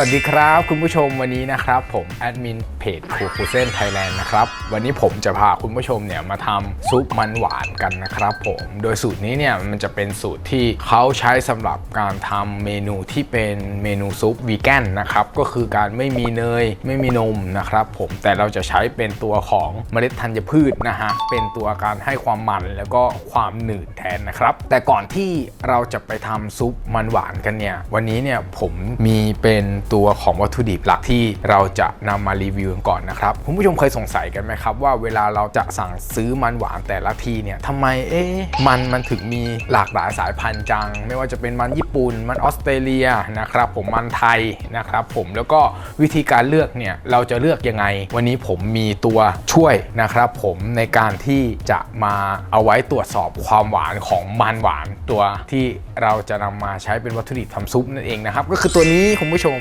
วัสดีครับคุณผู้ชมวันนี้นะครับ ผมแอดมินเพจครูคูเซนไทยแลนด์นะครับ วันนี้ผมจะพาคุณผู้ชมเนี่ยมาทำซุปมันหวานกันนะครับผมโดยสูตรนี้เนี่ยมันจะเป็นสูตรที่เขาใช้สำหรับการทำเมนูที่เป็นเมนูซุปวีแกนนะครับก็คือการไม่มีเนยไม่มีนมนะครับผมแต่เราจะใช้เป็นตัวของเมล็ดธัญพืชนะฮะเป็นตัวการให้ความมันแล้วก็ความหนืดแทนนะครับ แต่ก่อนที่เราจะไปทำซุปมันหวานกันเนี่ยวันนี้เนี่ยผมมีเป็นตัวของวัตถุดิบหลักที่เราจะนำมารีวิวกันก่อนนะครับคุณผู้ชมเคยสงสัยกันไหมครับ ว่าเวลาเราจะสั่งซื้อมันหวานแต่ละทีเนี่ยทำไมเอ๊ะมันมันถึงมีหลากหลายสายพันธุ์จัง ไม่ว่าจะเป็นมันญี่ปุ่นมันออสเตรเลียนะครับผมมันไทยนะครับผมแล้วก็วิธีการเลือกเนี่ยเราจะเลือกยังไง วันนี้ผมมีตัวช่วยนะครับผมในการที่จะมาเอาไว้ตรวจสอบความหวานของมันหวานตัวที่เราจะนำมาใช้เป็นวัตถุดิบทำซุปนั่นเองนะครับ ก็คือตัวนี้คุณผู้ชม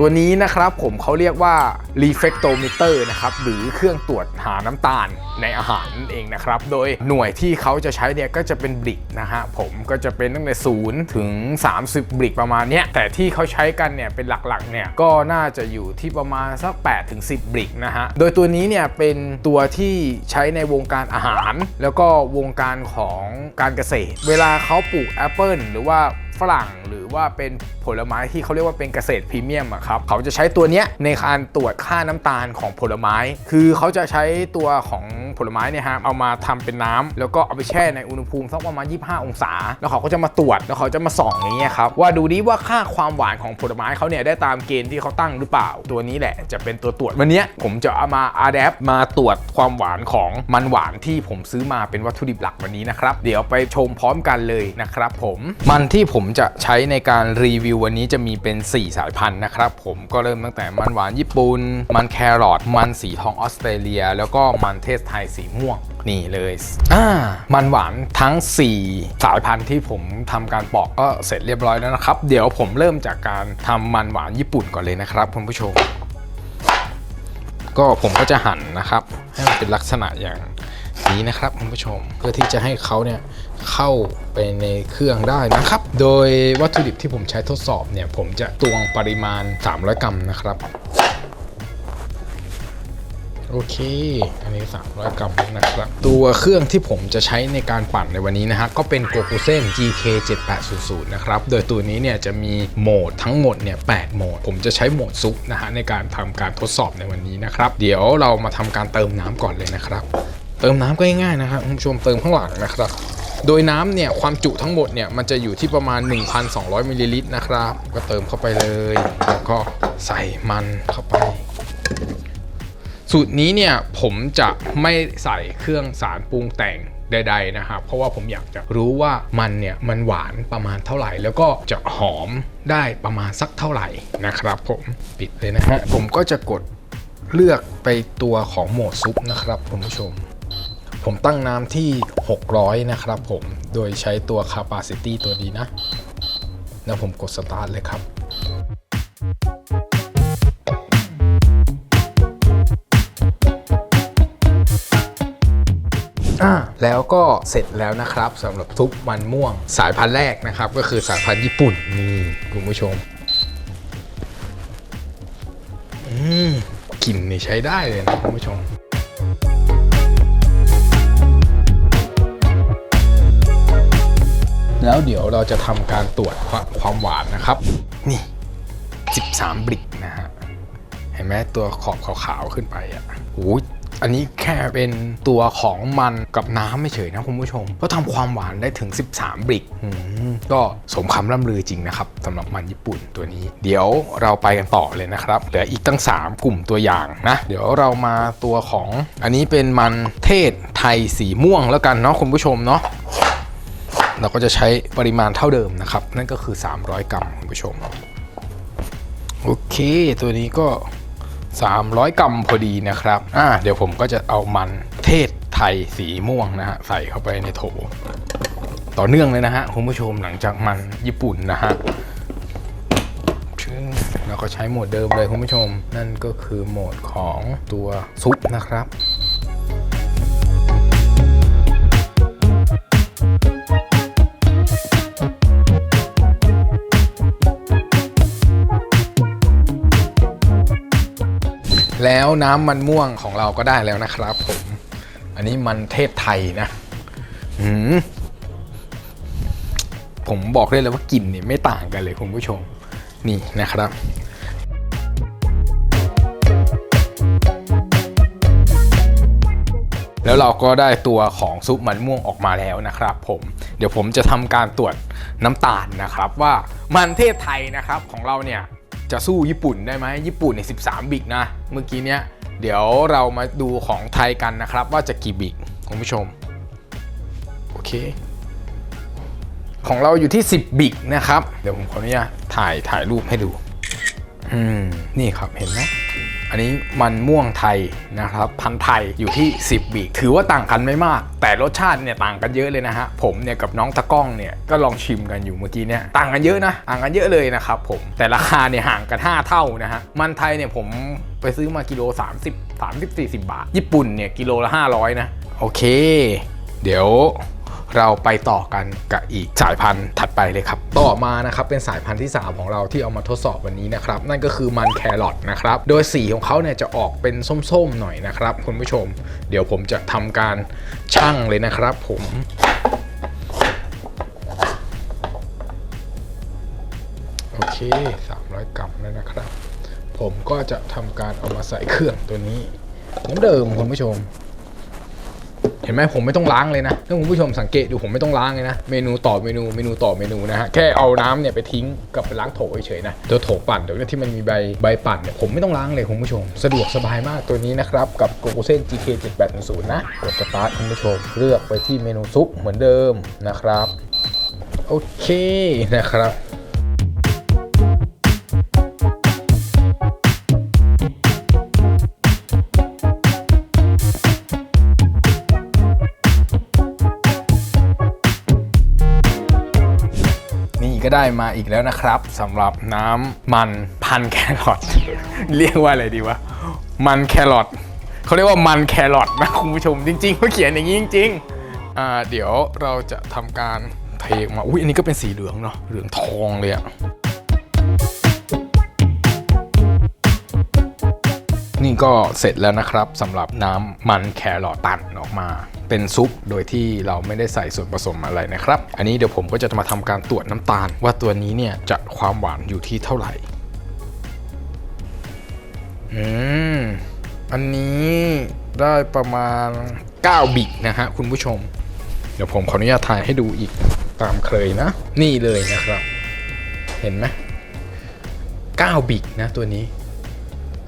ตัวนี้นะครับผมเขาเรียกว่า reflectometer นะครับหรือเครื่องตรวจหาน้ำตาลในอาหารนั่นเองนะครับ โดยหน่วยที่เขาจะใช้เนี่ยก็จะเป็นบริกนะฮะผมก็จะเป็นตั้งแต่0ถึง 30 บริกประมาณเนี้ยแต่ที่เขาใช้กันเนี่ยเป็นหลักๆเนี่ยก็น่าจะอยู่ที่ประมาณสัก8ถึง10 บริกนะฮะโดยตัวนี้เนี่ยเป็นตัวที่ใช้ในวงการอาหาร แล้วก็วงการของการเกษตร เวลาเขาปลูกแอปเปิลหรือว่า ฝรั่งหรือว่าเป็นผลไม้ที่เขาเรียกว่าเป็นเกษตรพรีเมียมอะครับเขาจะใช้ตัวเนี้ยในการตรวจค่าน้ำตาลของผลไม้ คือเขาจะใช้ตัวของผลไม้เนี่ยฮะเอามาทำเป็นน้ำแล้วก็เอาไปแช่ในอุณหภูมิสักประมาณ 25 องศา แล้วเขาก็จะมาตรวจแล้วเขาจะมาส่องอย่างเงี้ยครับว่าดูดิว่าค่าความหวานของผลไม้เขาเนี่ยได้ตามเกณฑ์ที่เขาตั้งหรือเปล่า ตัวนี้แหละจะเป็นตัวตรวจวันนี้ผมจะเอามาอาแดปมาตรวจความหวานของมันหวานที่ผมซื้อมาเป็นวัตถุดิบหลักวันนี้นะครับเดี๋ยวไปชมพร้อมกันเลยนะครับผมมันที่ผมมจะใช้ในการรีวิววันนี้จะมีเป็น 4 สายพันธุ์นะครับ ผมก็เริ่มตั้งแต่มันหวานญี่ปุ่นมันแครอทมันสีทองออสเตรเลีย แล้วก็มันเทศไทยสีม่วงนี่เลยอ่ามันหวานทั้ง 4 สายพันธุ์ที่ผมทำการปอกก็เสร็จเรียบร้อยแล้วนะครับ เดี๋ยวผมเริ่มจากการทำมันหวานญี่ปุ่นก่อนเลยนะครับคุณผู้ชม ก็ผมก็จะหั่นนะครับ ให้มันเป็นลักษณะอย่าง นี้นะครับคุณผู้ชม เพื่อที่จะให้เขาเนี่ยเข้าไปในเครื่องได้นะครับ โดยวัตถุดิบที่ผมใช้ทดสอบเนี่ย ผมจะตวงปริมาณ 300 กรัมนะครับ โอเค อันนี้ 300 กรัมนะครับ ตัวเครื่องที่ผมจะใช้ในการปั่นในวันนี้นะฮะ ก็เป็น g o k u s e n GK 7800นะครับ โดยตัวนี้เนี่ยจะมีโหมดทั้งหมดเนี่ย8โหมด ผมจะใช้โหมดซุปนะฮะในการทำการทดสอบในวันนี้นะครับ เดี๋ยวเรามาทำการเติมน้ำก่อนเลยนะครับ เติมน้ำก็ง่ายๆนะครับคุณผู้ชมเติมข้างหลังนะครับ โดยน้ำเนี่ยความจุทั้งหมดเนี่ยมันจะอยู่ที่ประมาณ 1,200มิลลิลิตรนะครับ ก็เติมเข้าไปเลยแล้วก็ใส่มันเข้าไป สูตรนี้เนี่ยผมจะไม่ใส่เครื่องสารปรุงแต่งใดๆนะครับ เพราะว่าผมอยากจะรู้ว่ามันเนี่ยมันหวานประมาณเท่าไหร่ แล้วก็จะหอมได้ประมาณสักเท่าไหร่นะครับผมปิดเลยนะฮะผมก็จะกดเลือกไปตัวของโหมดซุปนะครับคุณผู้ชม ผมตั้งน้ำที่ 600 นะครับผม โดยใช้ตัว capacity ตัวนี้นะ แล้วผมกด start เลยครับอ่าแล้วก็เสร็จแล้วนะครับสำหรับซุปมันม่วงสายพันธุ์แรกนะครับ ก็คือสายพันธุ์ญี่ปุ่นนี่คุณผู้ชมอืมกลิ่นนี่ใช้ได้เลยนะคุณผู้ชม แล้วเดี๋ยวเราจะทำการตรวจความหวานนะครับ นี่ 13 บริกนะฮะ เห็นไหมตัวขอบขาวๆขึ้นไปอะโอ้ยอันนี้แค่เป็นตัวของมันกับน้ำไม่เฉยนะคุณผู้ชม ก็ทำความหวานได้ถึง 13 บริกก็สมคำล่ำลือจริงนะครับสำหรับมันญี่ปุ่นตัวนี้ เดี๋ยวเราไปกันต่อเลยนะครับ เหลืออีกตั้ง 3 กลุ่มตัวอย่างนะ เดี๋ยวเรามาตัวของอันนี้เป็นมันเทศไทยสีม่วงแล้วกันเนาะคุณผู้ชมเนาะ เราก็จะใช้ปริมาณเท่าเดิมนะครับ นั่นก็คือ 300 กรัมคุณผู้ชม โอเค ตัวนี้ก็ 300 กรัมพอดีนะครับ อ่า เดี๋ยวผมก็จะเอามันเทศไทยสีม่วงนะฮะ ใส่เข้าไปในโถ ต่อเนื่องเลยนะฮะคุณผู้ชมหลังจากมันญี่ปุ่นนะฮะเราก็ใช้โหมดเดิมเลยคุณผู้ชม นั่นก็คือโหมดของตัวซุปนะครับ แล้วน้ำมันม่วงของเราก็ได้แล้วนะครับผม อันนี้มันเทศไทยนะหืมผมบอกได้เลยว่ากลิ่นเนี่ยไม่ต่างกันเลยคุณผู้ชม นี่นะครับแล้วเราก็ได้ตัวของซุปมันม่วงออกมาแล้วนะครับ ผม เดี๋ยวผมจะทำการตรวจน้ำตาลนะครับ ว่ามันเทศไทยนะครับของเราเนี่ย จะสู้ญี่ปุ่นได้ไหมญี่ปุ่นเนี่ย13บิกนะ เมื่อกี้เนี้ยเดี๋ยวเรามาดูของไทยกันนะครับ ว่าจะกี่บิกคุณผู้ชม โอเค ของเราอยู่ที่ 10 บิกนะครับ เดี๋ยวผมขออนุญาตถ่ายถ่ายรูปให้ดู อืม นี่ครับเห็นไหม อันนี้มันม่วงไทยนะครับพันไทยอยู่ที่ 10บิกถือว่าต่างกันไม่มาก แต่รสชาติเนี่ยต่างกันเยอะเลยนะฮะผมเนี่ยกับน้องตะก้องเนี่ยก็ลองชิมกันอยู่เมื่อกี้เนี่ยต่างกันเยอะนะต่างกันเยอะเลยนะครับผมแต่ราคาเนี่ยห่างกัน 5 เท่านะฮะมันไทยเนี่ยผมไปซื้อมากิโล 30 30 40 บาท ญี่ปุ่นเนี่ยกิโลละ 500 นะ โอเค เดี๋ยว เราไปต่อกันกับอีกสายพันธุ์ถัดไปเลยครับ ต่อมานะครับเป็นสายพันธุ์ที่ 3 ของเราที่เอามาทดสอบวันนี้นะครับ นั่นก็คือมันแครอทนะครับ โดยสีของเขาเนี่ยจะออกเป็นส้มๆหน่อยนะครับ คุณผู้ชม เดี๋ยวผมจะทำการชั่งเลยนะครับ ผมโอเค 300 กรัมแล้วนะครับ ผมก็จะทำการเอามาใส่เครื่องตัวนี้เหมือนเดิมคุณผู้ชม เห็นไหมผมไม่ต้องล้างเลยนะถ้าคุณผู้ชมสังเกตดูผมไม่ต้องล้างเลยนะ เมนูต่อเมนูเมนูต่อเมนูนะฮะแค่เอาน้ำเนี่ยไปทิ้งกับไปล้างโถเฉยๆนะตัวโถปั่นเดี๋ยวนี้ที่มันมีใบใบปั่นเนี่ยผมไม่ต้องล้างเลยคุณผู้ชม สะดวกสบายมากตัวนี้นะครับกับโกโกเซน GK 7810นะกดสตาร์ทคุณผู้ชมเลือกไปที่เมนูซุปเหมือนเดิมนะครับโอเคนะครับ ก็ได้มาอีกแล้วนะครับสำหรับน้ำมันพันแครอท เรียกว่าอะไรดีวะ มันแครอทเขาเรียกว่ามันแครอทนะคุณผู้ชมจริงๆเขาเขียนอย่างนี้จริงๆอ่าเดี๋ยวเราจะทำการเทมาอุ้ยอันนี้ก็เป็นสีเหลืองเนาะเหลืองทองเลยอะนี่ก็เสร็จแล้วนะครับสำหรับน้ำมันแครอทปั่นออกมา เป็นซุปโดยที่เราไม่ได้ใส่ส่วนผสมอะไรนะครับ อันนี้เดี๋ยวผมก็จะมาทำการตรวจน้ำตาล ว่าตัวนี้เนี่ยจะความหวานอยู่ที่เท่าไหร่ อืม อันนี้ได้ประมาณ 9 บิกนะฮะคุณผู้ชม เดี๋ยวผมขออนุญาตถ่ายให้ดูอีกตามเคยนะ นี่เลยนะครับ เห็นไหม9บิกนะตัวนี้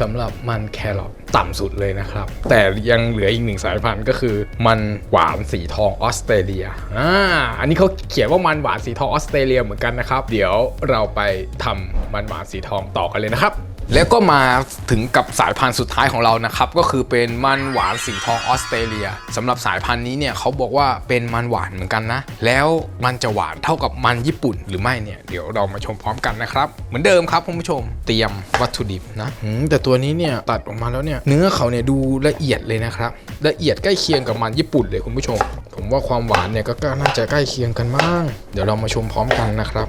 สำหรับมันแครอทต่ำสุดเลยนะครับ แต่ยังเหลืออีกหนึ่งสายพันธุ์ก็คือ มันหวานสีทองออสเตรเลียอ่าอันนี้เขาเขียนว่ามันหวานสีทองออสเตรเลียเหมือนกันนะครับ เดี๋ยวเราไปทำมันหวานสีทองต่อกันเลยนะครับ แล้วก็มาถึงกับสายพันธุ์สุดท้ายของเรานะครับ ก็คือเป็นมันหวานสีทองออสเตรเลียสำหรับสายพันธุ์นี้เนี่ยเขาบอกว่าเป็นมันหวานเหมือนกันนะ แล้วมันจะหวานเท่ากับมันญี่ปุ่นหรือไม่เนี่ย เดี๋ยวเรามาชมพร้อมกันนะครับ เหมือนเดิมครับคุณผู้ชม เตรียมวัตถุดิบนะแต่ตัวนี้เนี่ยตัดออกมาแล้วเนี่ยเนื้อเขาเนี่ยดูละเอียดเลยนะครับละเอียดใกล้เคียงกับมันญี่ปุ่นเลยคุณผู้ชม ผมว่าความหวานเนี่ยก็น่าจะใกล้เคียงกันมากเดี๋ยวเรามาชมพร้อมกันนะครับ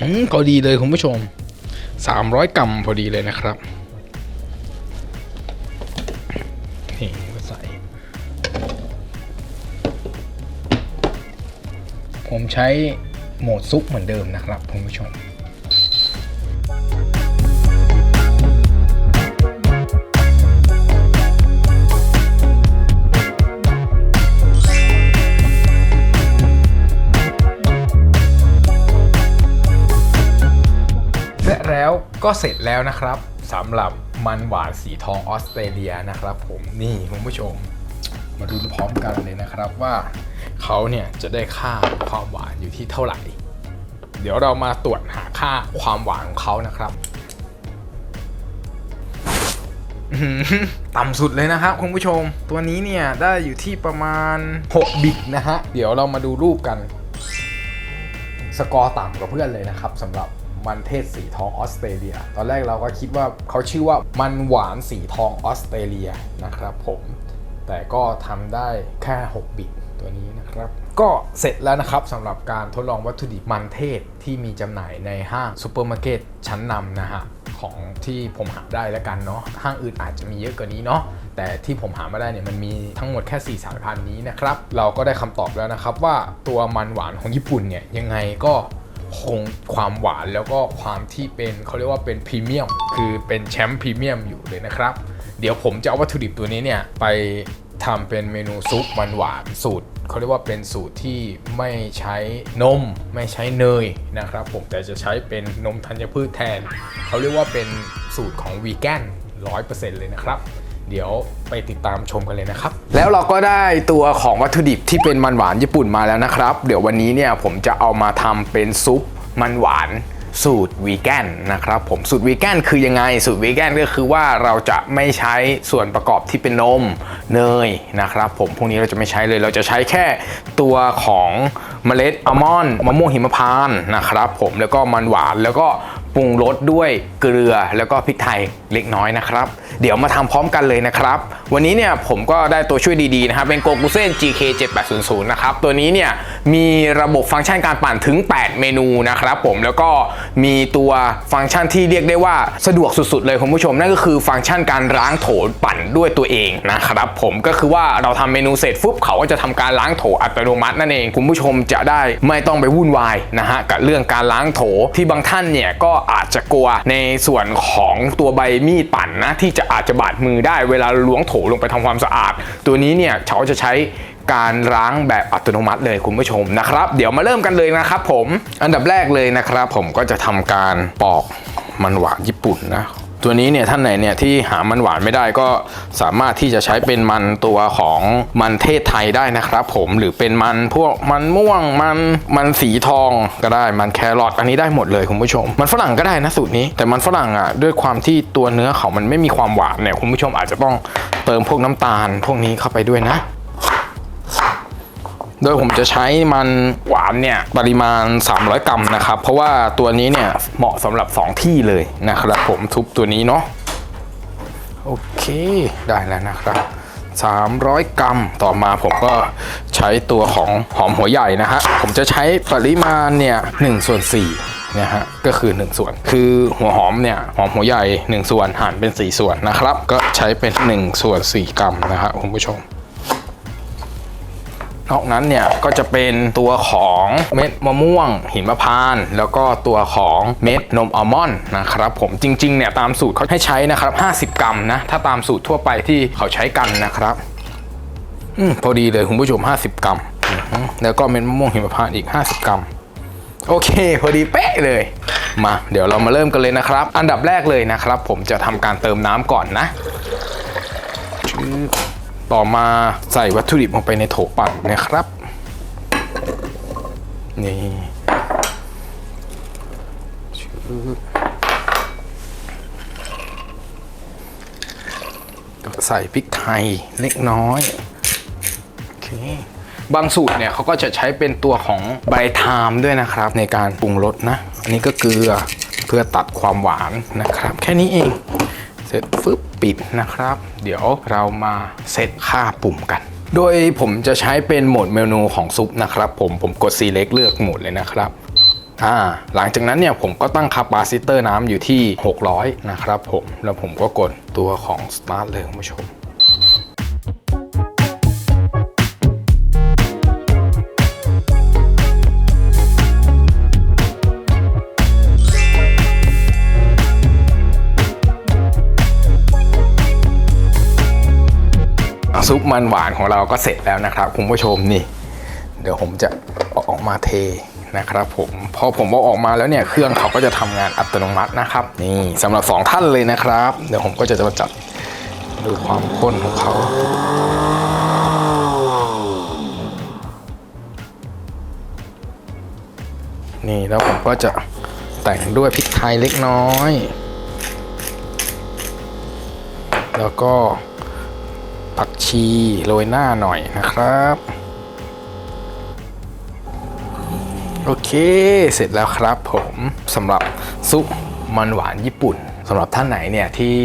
อืมก็ดีเลยคุณผู้ชม 300 กรัมพอดีเลยนะครับนี่ก็ใส่ผมใช้โหมดซุปเหมือนเดิมนะครับคุณผู้ชม แล้วก็เสร็จแล้วนะครับสำหรับมันหวานสีทองออสเตรเลียนะครับผมนี่คุณผู้ชมมาดูพร้อมกันเลยนะครับว่าเขาเนี่ยจะได้ค่าความหวานอยู่ที่เท่าไหร่ เดี๋ยวเรามาตรวจหาค่าความหวานของเขานะครับต่ำสุดเลยนะครับคุณผู้ชม ตัวนี้เนี่ยได้อยู่ที่ประมาณ 6 บิกนะฮะ เดี๋ยวเรามาดูรูปกัน สกอร์ต่ำกว่าเพื่อนเลยนะครับสำหรับ มันเทศสีทองออสเตรเลีย ตอนแรกเราก็คิดว่าเขาชื่อว่ามันหวานสีทองออสเตรเลียนะครับผมแต่ก็ทำได้แค่ 6 บิตตัวนี้นะครับ ก็เสร็จแล้วนะครับสำหรับการทดลองวัตถุดิบมันเทศที่มีจำหน่ายในห้างซูเปอร์มาร์เก็ตชั้นนำนะฮะของที่ผมหาได้แล้วกันเนาะห้างอื่นอาจจะมีเยอะกว่านี้เนาะแต่ที่ผมหามาได้เนี่ยมันมีทั้งหมดแค่ 4 สายพันธุ์นี้นะครับ เราก็ได้คำตอบแล้วนะครับว่าตัวมันหวานของญี่ปุ่นเนี่ยยังไงก็ คงความหวานแล้วก็ความที่เป็นเขาเรียกว่าเป็นพรีเมียมคือเป็นแชมป์พรีเมียมอยู่เลยนะครับ เดี๋ยวผมจะเอาวัตถุดิบตัวนี้เนี่ยไปทำเป็นเมนูซุปมันหวานสูตรเขาเรียกว่าเป็นสูตรที่ไม่ใช้นม ไม่ใช้เนยนะครับ ผมแต่จะใช้เป็นนมธัญพืชแทน เขาเรียกว่าเป็นสูตรของวีแกน100%เลยนะครับ เดี๋ยวไปติดตามชมกันเลยนะครับ แล้วเราก็ได้ตัวของวัตถุดิบที่เป็นมันหวานญี่ปุ่นมาแล้วนะครับ เดี๋ยววันนี้เนี่ยผมจะเอามาทำเป็นซุปมันหวานสูตรวีแกนนะครับผมสูตรวีแกนคือยังไง สูตรวีแกนก็คือว่าเราจะไม่ใช้ส่วนประกอบที่เป็นนมเนยนะครับผมพวกนี้เราจะไม่ใช้เลยเราจะใช้แค่ตัวของเมล็ดอัลมอนด์มะม่วงหิมพานต์นะครับผมแล้วก็มันหวานแล้วก็ ปรุงรสด้วยเกลือแล้วก็พริกไทยเล็กน้อยนะครับ เดี๋ยวมาทำพร้อมกันเลยนะครับ วันนี้เนี่ยผมก็ได้ตัวช่วยดีๆนะครับเป็นโกกุเซน GK 7800นะครับตัวนี้เนี่ย มีระบบฟังก์ชันการปั่นถึง 8 เมนูนะครับผมแล้วก็มีตัวฟังก์ชันที่เรียกได้ว่าสะดวกสุดๆเลยคุณผู้ชม นั่นก็คือฟังก์ชันการล้างโถปั่นด้วยตัวเองนะครับผมก็คือว่าเราทำเมนูเสร็จฟุบเขาก็จะทำการล้างโถอัตโนมัตินั่นเองคุณผู้ชมจะได้ไม่ต้องไปวุ่นวายนะฮะกับเรื่องการล้างโถที่บางท่านเนี่ยก็อาจจะกลัวในส่วนของตัวใบมีดปั่นนะที่จะอาจจะบาดมือได้เวลาล้วงโถลงไปทำความสะอาด ตัวนี้เนี่ยเขาจะใช้ การล้างแบบอัตโนมัติเลยคุณผู้ชมนะครับ เดี๋ยวมาเริ่มกันเลยนะครับผมอันดับแรกเลยนะครับผมก็จะทำการปอกมันหวานญี่ปุ่นนะตัวนี้เนี่ยท่านไหนเนี่ยที่หามันหวานไม่ได้ก็สามารถที่จะใช้เป็นมันตัวของมันเทศไทยได้นะครับ ผมหรือเป็นมันพวกมันม่วงมันมันสีทองก็ได้มันแครอทอันนี้ได้หมดเลยคุณผู้ชม มันฝรั่งก็ได้นะสูตรนี้ แต่มันฝรั่งอะด้วยความที่ตัวเนื้อเขามันไม่มีความหวานเนี่ยคุณผู้ชมอาจจะต้องเติมพวกน้ำตาล พวกนี้เข้าไปด้วยนะ โดยผมจะใช้มันหวานเนี่ยปริมาณ 300 กรัมนะครับ เพราะว่าตัวนี้เนี่ยเหมาะสำหรับ 2 ที่เลยนะครับผมทุบตัวนี้เนาะโอเคได้แล้วนะครับ300 กรัม ต่อมาผมก็ใช้ตัวของหอมหัวใหญ่นะฮะ ผมจะใช้ปริมาณเนี่ย1ส่วน4นะฮะ ก็คือ 1 ส่วน คือหัวหอมเนี่ยหอมหัวใหญ่ 1 ส่วนหั่นเป็น 4 ส่วนนะครับ ก็ใช้เป็น 1 ส่วน 4 กรัมนะฮะคุณผู้ชม นอกนั้นเนี่ยก็จะเป็นตัวของเม็ดมะม่วง หิมพานต์แล้วก็ตัวของเม็ดนมอัลมอนด์นะครับผมจริงๆเนี่ยตามสูตรเขาให้ใช้นะครับ 50 กรัมนะถ้าตามสูตรทั่วไปที่เขาใช้กันนะครับอมพอดีเลยคุณผู้ชม 50 กรัม แล้วก็เม็ดมะม่วงหิมพานต์อีก 50 กรัมโอเค พอดีเป๊ะเลย มา เดี๋ยวเรามาเริ่มกันเลยนะครับ อันดับแรกเลยนะครับ ผมจะทำการเติมน้ำก่อนนะชื่อ ต่อมาใส่วัตถุดิบลงไปในโถปั่นนะครับ นี่ชื่อใส่พริกไทยเล็กน้อย โอเค บางสูตรเนี่ยเขาก็จะใช้เป็นตัวของใบไทม์ด้วยนะครับ ในการปรุงรสนะ อันนี้ก็เกลือเพื่อตัดความหวานนะครับ แค่นี้เอง ร็จฟึบปิดนะครับ เดี๋ยวเรามาเซตค่าปุ่มกัน โดยผมจะใช้เป็นโหมดเมนูของซุปนะครับ ผมผมกด select เลือกโหมดเลยนะครับอ่าหลังจากนั้นเนี่ยผมก็ตั้งคาปาซิเตอร์น้ำอยู่ที่ 600 นะครับผม แล้วผมก็กดตัวของ start เลยคุณผู้ชม ซุปมันหวานของเราก็เสร็จแล้วนะครับคุณผู้ชมนี่ เดี๋ยวผมจะเอาอกมาเทนะครับผมพอผมเอาออกมาแล้วเนี่ยเครื่องเขาก็จะทำงานอัตโนมัตินะครับ นี่สำหรับสองท่านเลยนะครับ เดี๋ยวผมก็จะมาจัดดูความข้นของเขานี่แล้วผมก็จะแต่งด้วยพริกไทยเล็กน้อย แล้วก็ ผักชีโรยหน้าหน่อยนะครับ โอเค เสร็จแล้วครับผมสำหรับซุปมันหวานญี่ปุ่นสำหรับท่านไหนเนี่ยที่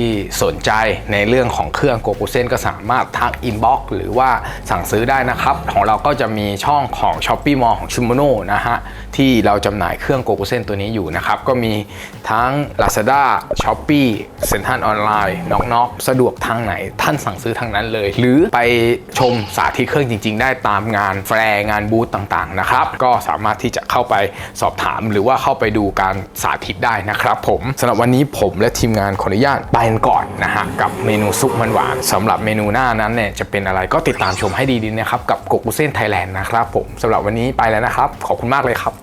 สนใจในเรื่องของเครื่องโกกุเซนก็สามารถทักอินบ็อกหรือว่าสั่งซื้อได้นะครับ ของเราก็จะมีช่องของ s h อ p e e Mall ของชิมโนนะฮะที่เราจำหน่ายเครื่องโกโกเซนตัวนี้อยู่นะครับ ก็มีทั้ง Lazada s h o p e e เซ็นทรัลออนไลน์นอกนอกสะดวกทางไหนท่านสั่งซื้อทางนั้นเลย หรือไปชมสาธิตเครื่องจริง ๆ ได้ตามงานแฟร์งานบูธต่างๆนะครับ ก็สามารถที่จะเข้าไปสอบถามหรือว่าเข้าไปดูการสาธิตได้นะครับผมสำหรับวันนี้ผมและทีมงานขออนุญาตไปกันก่อนนะฮะกับเมนูซุปมันหวานสำหรับเมนูหน้านั้นเนี่ยจะเป็นอะไรก็ติดตามชมให้ดีๆนะครับกับโกกุเซนไทยแลนด์นะครับผมสำหรับวันนี้ไปแล้วนะครับ ขอบคุณมากเลยครับ